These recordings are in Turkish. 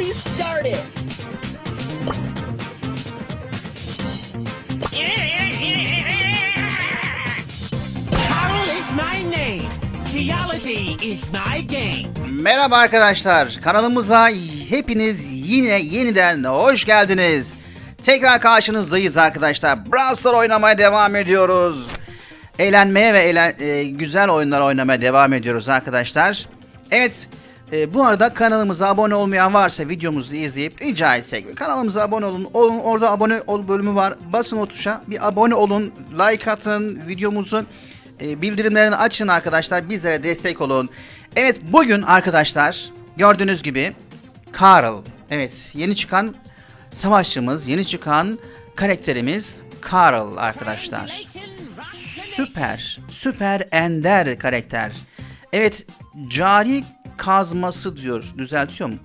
party started. Carol is my name. Geology is my game. Merhaba arkadaşlar. Kanalımıza hepiniz yine yeniden hoş geldiniz. Tekrar karşınızdayız arkadaşlar. Brawl oynamaya devam ediyoruz. Eğlenmeye ve eğlen, e, güzel oyunlar oynamaya devam ediyoruz arkadaşlar. Evet, e, bu arada kanalımıza abone olmayan varsa videomuzu izleyip rica etsek kanalımıza abone olun. olun. Orada abone ol bölümü var. Basın o tuşa bir abone olun. Like atın videomuzu. E, bildirimlerini açın arkadaşlar. Bizlere destek olun. Evet bugün arkadaşlar gördüğünüz gibi Carl. Evet yeni çıkan savaşçımız, yeni çıkan karakterimiz Carl arkadaşlar. Süper, süper ender karakter. Evet, cari kazması diyor. Düzeltiyor mu?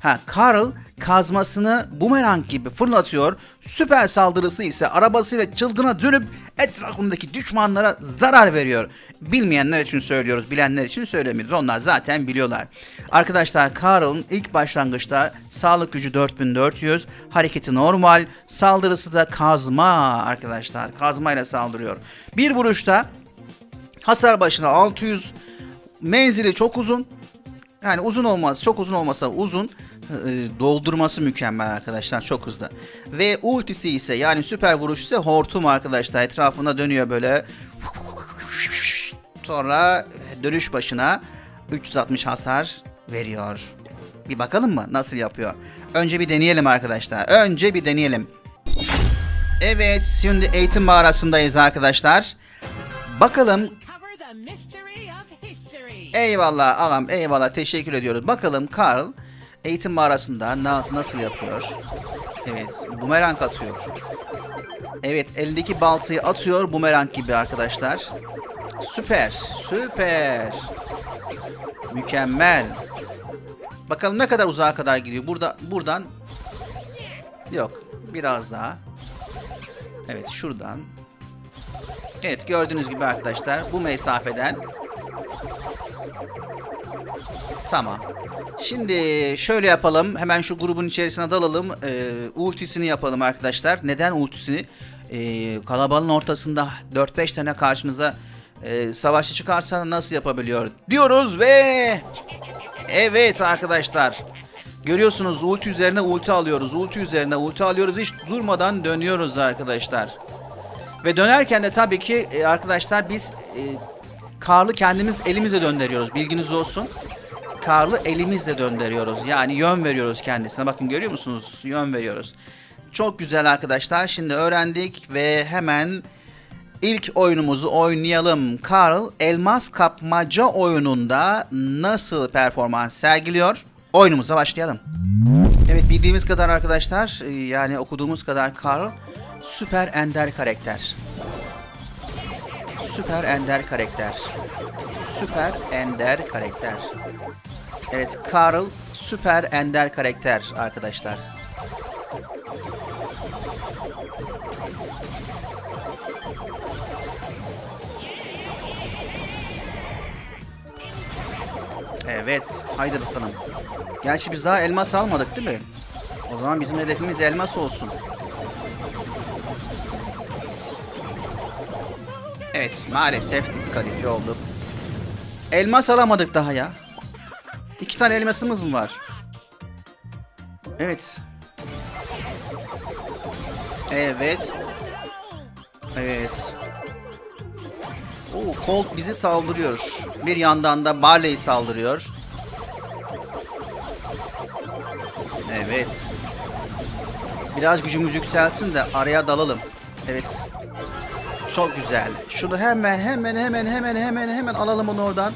Ha, Carl kazmasını bumerang gibi fırlatıyor. Süper saldırısı ise arabasıyla çılgına dönüp etrafındaki düşmanlara zarar veriyor. Bilmeyenler için söylüyoruz, bilenler için söylemiyoruz. Onlar zaten biliyorlar. Arkadaşlar Carl'ın ilk başlangıçta sağlık gücü 4400, hareketi normal, saldırısı da kazma arkadaşlar. Kazmayla saldırıyor. Bir vuruşta hasar başına 600, menzili çok uzun. Yani uzun olmaz, çok uzun olmasa uzun. e, Doldurması mükemmel arkadaşlar, çok hızlı. Ve ultisi ise yani süper vuruş ise hortum arkadaşlar. Etrafında dönüyor böyle. Sonra dönüş başına 360 hasar veriyor. Bir bakalım mı nasıl yapıyor? Önce bir deneyelim arkadaşlar. Önce bir deneyelim. Evet, şimdi eğitim mağarasındayız arkadaşlar. Bakalım Eyvallah ağam eyvallah teşekkür ediyoruz. Bakalım Karl eğitim mağarasında na- nasıl yapıyor? Evet bumerang atıyor. Evet elindeki baltayı atıyor bumerang gibi arkadaşlar. Süper süper. Mükemmel. Bakalım ne kadar uzağa kadar gidiyor. Burada buradan yok biraz daha. Evet şuradan. Evet gördüğünüz gibi arkadaşlar bu mesafeden Tamam. Şimdi şöyle yapalım. Hemen şu grubun içerisine dalalım. Ee, ultisini yapalım arkadaşlar. Neden ultisini? Ee, kalabalığın ortasında 4-5 tane karşınıza e, savaşçı çıkarsa nasıl yapabiliyor? Diyoruz ve... Evet arkadaşlar. Görüyorsunuz ulti üzerine ulti alıyoruz. Ulti üzerine ulti alıyoruz. Hiç durmadan dönüyoruz arkadaşlar. Ve dönerken de tabii ki e, arkadaşlar biz e, Karlı kendimiz elimize döndürüyoruz. Bilginiz olsun. Karlı elimizle döndürüyoruz. Yani yön veriyoruz kendisine. Bakın görüyor musunuz? Yön veriyoruz. Çok güzel arkadaşlar. Şimdi öğrendik ve hemen ilk oyunumuzu oynayalım. Karl elmas kapmaca oyununda nasıl performans sergiliyor? Oyunumuza başlayalım. Evet bildiğimiz kadar arkadaşlar e, yani okuduğumuz kadar Karl süper ender karakter. Süper ender karakter. Süper ender karakter. Evet Karl süper ender karakter arkadaşlar. Evet, haydi bakalım. Gerçi biz daha elmas almadık değil mi? O zaman bizim hedefimiz elmas olsun. Evet, maalesef diskalifiye olduk. Elmas alamadık daha ya. İki tane elmasımız mı var? Evet. Evet. Evet. Oo, Colt bizi saldırıyor. Bir yandan da Barley saldırıyor. Evet. Biraz gücümüz yükselsin de araya dalalım. Evet. Çok güzel. Şunu hemen hemen hemen hemen hemen hemen alalım onu oradan.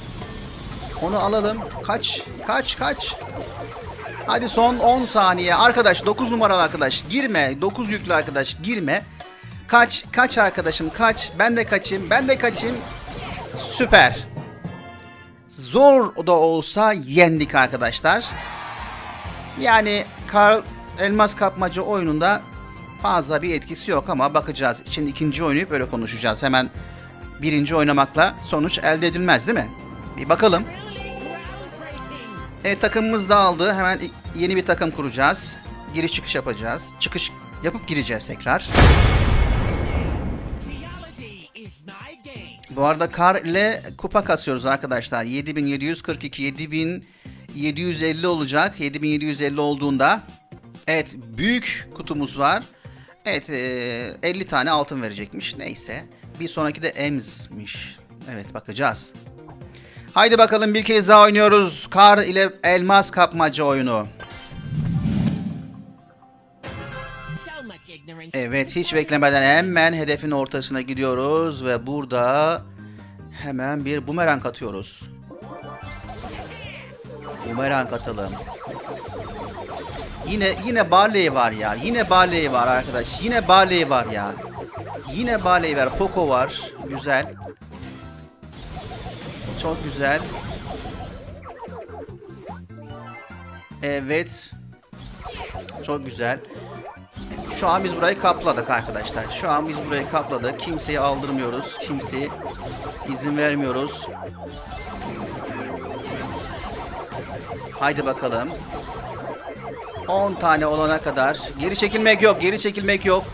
Onu alalım. Kaç? Kaç? Kaç? Hadi son 10 saniye. Arkadaş 9 numaralı arkadaş girme. 9 yüklü arkadaş girme. Kaç? Kaç arkadaşım kaç. Ben de kaçayım. Ben de kaçayım. Süper. Zor da olsa yendik arkadaşlar. Yani Karl Elmas Kapmaca oyununda fazla bir etkisi yok ama bakacağız. Şimdi ikinci oynayıp öyle konuşacağız. Hemen birinci oynamakla sonuç elde edilmez değil mi? Bir bakalım. Evet takımımız dağıldı. Hemen yeni bir takım kuracağız. Giriş çıkış yapacağız. Çıkış yapıp gireceğiz tekrar. Bu arada kar ile kupa kasıyoruz arkadaşlar. 7742, 7750 olacak. 7750 olduğunda. Evet büyük kutumuz var. Evet eee, 50 tane altın verecekmiş. Neyse. Bir sonraki de Ems'miş. Evet bakacağız. Haydi bakalım bir kez daha oynuyoruz. Kar ile elmas kapmaca oyunu. Evet hiç beklemeden hemen hedefin ortasına gidiyoruz ve burada hemen bir bumerang atıyoruz. Bumerang atalım. Yine yine Barley var ya. Yine Barley var arkadaş. Yine Barley var ya. Yine Barley var. Poco var. Güzel. Çok güzel. Evet. Çok güzel. Şu an biz burayı kapladık arkadaşlar. Şu an biz burayı kapladık. Kimseyi aldırmıyoruz. Kimseye izin vermiyoruz. Haydi bakalım. 10 tane olana kadar. Geri çekilmek yok. Geri çekilmek yok.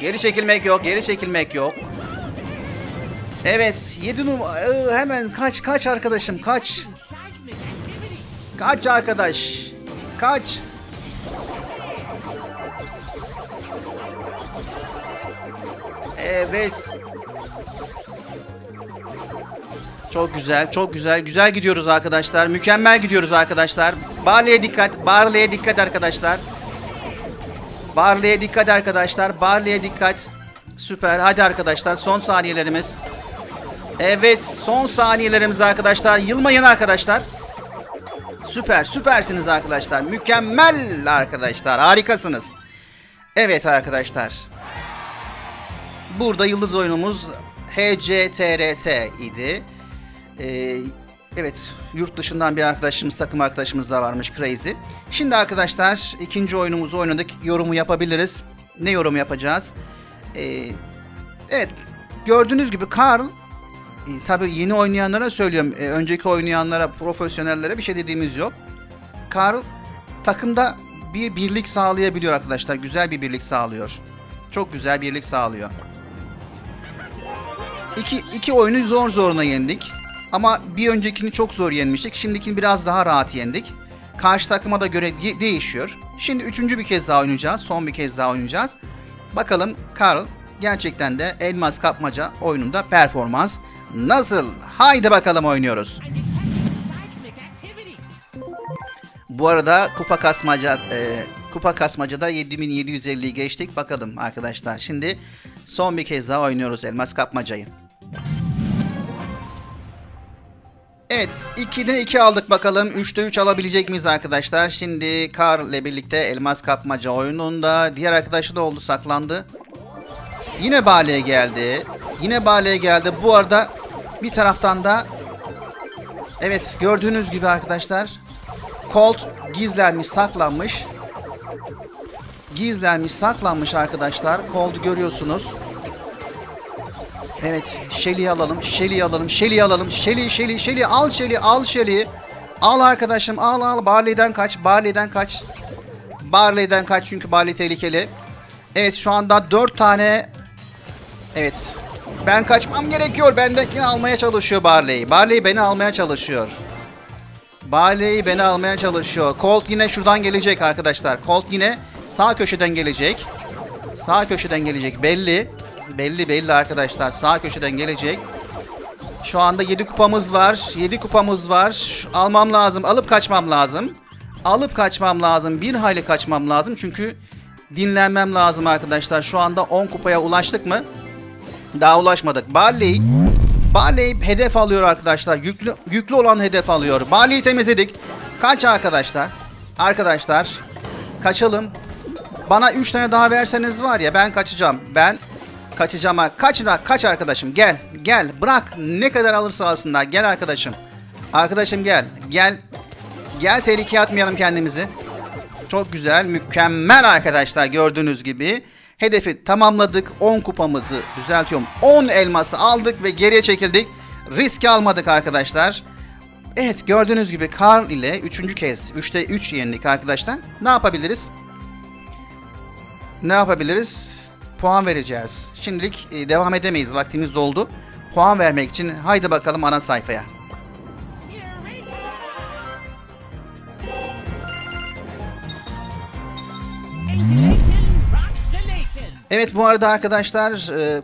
Geri çekilmek yok. Geri çekilmek yok. Evet. 7 numara. Hemen kaç kaç arkadaşım kaç. Kaç arkadaş. Kaç. Evet. Çok güzel, çok güzel. Güzel gidiyoruz arkadaşlar. Mükemmel gidiyoruz arkadaşlar. Barley'e dikkat. Barley'e dikkat arkadaşlar. Barley'e dikkat arkadaşlar. Barley'e dikkat. Süper. Hadi arkadaşlar son saniyelerimiz. Evet son saniyelerimiz arkadaşlar. Yılmayın arkadaşlar. Süper, süpersiniz arkadaşlar. Mükemmel arkadaşlar. Harikasınız. Evet arkadaşlar. Burada yıldız oyunumuz HCTRT idi. Ee, evet, yurt dışından bir arkadaşımız, takım arkadaşımız da varmış Crazy. Şimdi arkadaşlar ikinci oyunumuzu oynadık. Yorumu yapabiliriz. Ne yorum yapacağız? Ee, evet, gördüğünüz gibi Carl e, tabii yeni oynayanlara söylüyorum. E, önceki oynayanlara, profesyonellere bir şey dediğimiz yok. Karl takımda bir birlik sağlayabiliyor arkadaşlar. Güzel bir birlik sağlıyor. Çok güzel birlik sağlıyor. İki, iki oyunu zor zoruna yendik. Ama bir öncekini çok zor yenmiştik. Şimdikini biraz daha rahat yendik. Karşı takıma da göre değişiyor. Şimdi üçüncü bir kez daha oynayacağız. Son bir kez daha oynayacağız. Bakalım Karl gerçekten de elmas kapmaca oyununda performans nasıl? Haydi bakalım oynuyoruz. Bu arada kupa kasmaca e, kupa kasmacada 7750'yi geçtik. Bakalım arkadaşlar. Şimdi son bir kez daha oynuyoruz elmas kapmacayı. Evet 2'de 2 aldık bakalım. 3'te 3 alabilecek miyiz arkadaşlar? Şimdi Kar ile birlikte elmas kapmaca oyununda diğer arkadaşı da oldu saklandı. Yine Bale'ye geldi. Yine Bale'ye geldi. Bu arada bir taraftan da evet gördüğünüz gibi arkadaşlar Colt gizlenmiş, saklanmış. Gizlenmiş, saklanmış arkadaşlar. Colt'u görüyorsunuz. Evet, Shelly'i alalım, Shelly'i alalım, Shelly'i alalım. Shelly, Shelly, Shelly, al Shelly, al Shelly. Al arkadaşım, al al. Barley'den kaç, Barley'den kaç. Barley'den kaç çünkü Barley tehlikeli. Evet, şu anda 4 tane... Evet, ben kaçmam gerekiyor. Bendekini almaya çalışıyor Barley. Barley beni almaya çalışıyor. Barley beni almaya çalışıyor. Colt yine şuradan gelecek arkadaşlar. Colt yine sağ köşeden gelecek. Sağ köşeden gelecek belli. Belli belli arkadaşlar. Sağ köşeden gelecek. Şu anda 7 kupamız var. 7 kupamız var. Almam lazım. Alıp kaçmam lazım. Alıp kaçmam lazım. Bir hayli kaçmam lazım. Çünkü dinlenmem lazım arkadaşlar. Şu anda 10 kupaya ulaştık mı? Daha ulaşmadık. Barley Barley hedef alıyor arkadaşlar. Yüklü, yüklü olan hedef alıyor. Barley'i temizledik. Kaç arkadaşlar? Arkadaşlar kaçalım. Bana 3 tane daha verseniz var ya ben kaçacağım. Ben kaçacağım. ha. Kaç da kaç arkadaşım gel. Gel bırak ne kadar alırsa alsınlar. Gel arkadaşım. Arkadaşım gel. Gel. Gel tehlikeye atmayalım kendimizi. Çok güzel, mükemmel arkadaşlar gördüğünüz gibi. Hedefi tamamladık. 10 kupamızı düzeltiyorum. 10 elması aldık ve geriye çekildik. Riski almadık arkadaşlar. Evet gördüğünüz gibi Karl ile üçüncü kez 3'te 3 yendik arkadaşlar. Ne yapabiliriz? Ne yapabiliriz? Puan vereceğiz. Şimdilik e, devam edemeyiz. Vaktimiz doldu. Puan vermek için haydi bakalım ana sayfaya. Evet bu arada arkadaşlar e,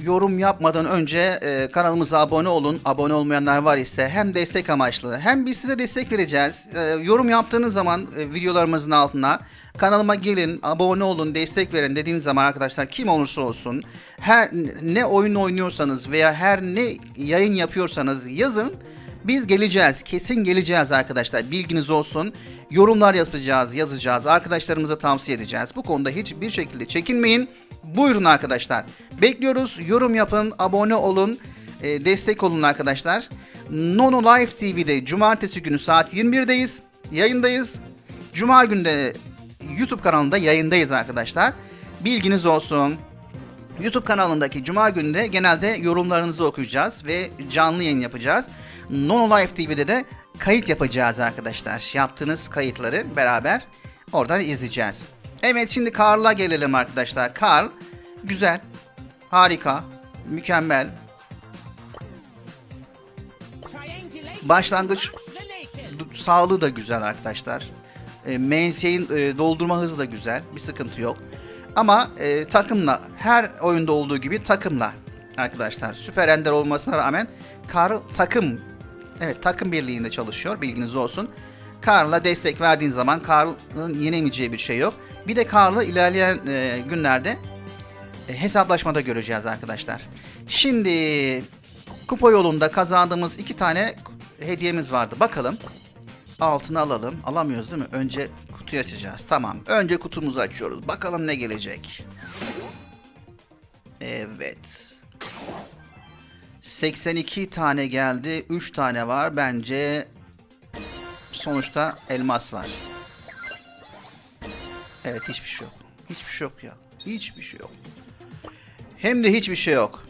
yorum yapmadan önce e, kanalımıza abone olun. Abone olmayanlar var ise hem destek amaçlı hem biz size destek vereceğiz. Yorum yaptığınız zaman videolarımızın altına kanalıma gelin, abone olun, destek verin dediğiniz zaman arkadaşlar kim olursa olsun her ne oyun oynuyorsanız veya her ne yayın yapıyorsanız yazın. Biz geleceğiz. Kesin geleceğiz arkadaşlar. Bilginiz olsun. Yorumlar yapacağız, yazacağız. Arkadaşlarımıza tavsiye edeceğiz. Bu konuda hiçbir şekilde çekinmeyin. Buyurun arkadaşlar. Bekliyoruz. Yorum yapın, abone olun, e, destek olun arkadaşlar. Nono Live TV'de cumartesi günü saat 21'deyiz. Yayındayız. Cuma günü de YouTube kanalında yayındayız arkadaşlar. Bilginiz olsun. YouTube kanalındaki Cuma günü de genelde yorumlarınızı okuyacağız ve canlı yayın yapacağız. Nono Life TV'de de kayıt yapacağız arkadaşlar. Yaptığınız kayıtları beraber oradan izleyeceğiz. Evet şimdi Karl'a gelelim arkadaşlar. Karl güzel, harika, mükemmel. Başlangıç sağlığı da güzel arkadaşlar. E, Mense'in e, doldurma hızı da güzel. Bir sıkıntı yok. Ama e, takımla her oyunda olduğu gibi takımla arkadaşlar. Süper Ender olmasına rağmen Karl takım evet takım birliğinde çalışıyor. Bilginiz olsun. Karl'a destek verdiğin zaman Karl'ın yenemeyeceği bir şey yok. Bir de Karl'ı ilerleyen e, günlerde e, hesaplaşmada göreceğiz arkadaşlar. Şimdi kupa yolunda kazandığımız iki tane hediyemiz vardı. Bakalım. Altını alalım. Alamıyoruz değil mi? Önce kutuyu açacağız. Tamam. Önce kutumuzu açıyoruz. Bakalım ne gelecek. Evet. 82 tane geldi. 3 tane var. Bence sonuçta elmas var. Evet hiçbir şey yok. Hiçbir şey yok ya. Hiçbir şey yok. Hem de hiçbir şey yok.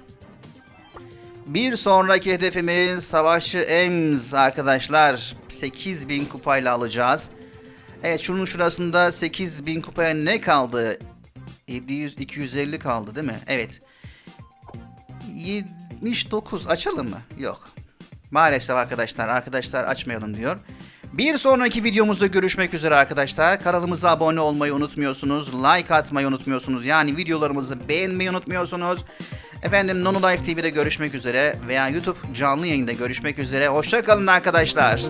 Bir sonraki hedefimiz Savaşçı Ems arkadaşlar. 8000 kupayla alacağız. Evet şunun şurasında 8000 kupaya ne kaldı? 700 250 kaldı değil mi? Evet. 79 açalım mı? Yok. Maalesef arkadaşlar. Arkadaşlar açmayalım diyor. Bir sonraki videomuzda görüşmek üzere arkadaşlar. Kanalımıza abone olmayı unutmuyorsunuz. Like atmayı unutmuyorsunuz. Yani videolarımızı beğenmeyi unutmuyorsunuz. Efendim Nono Life TV'de görüşmek üzere veya YouTube canlı yayında görüşmek üzere. Hoşçakalın arkadaşlar.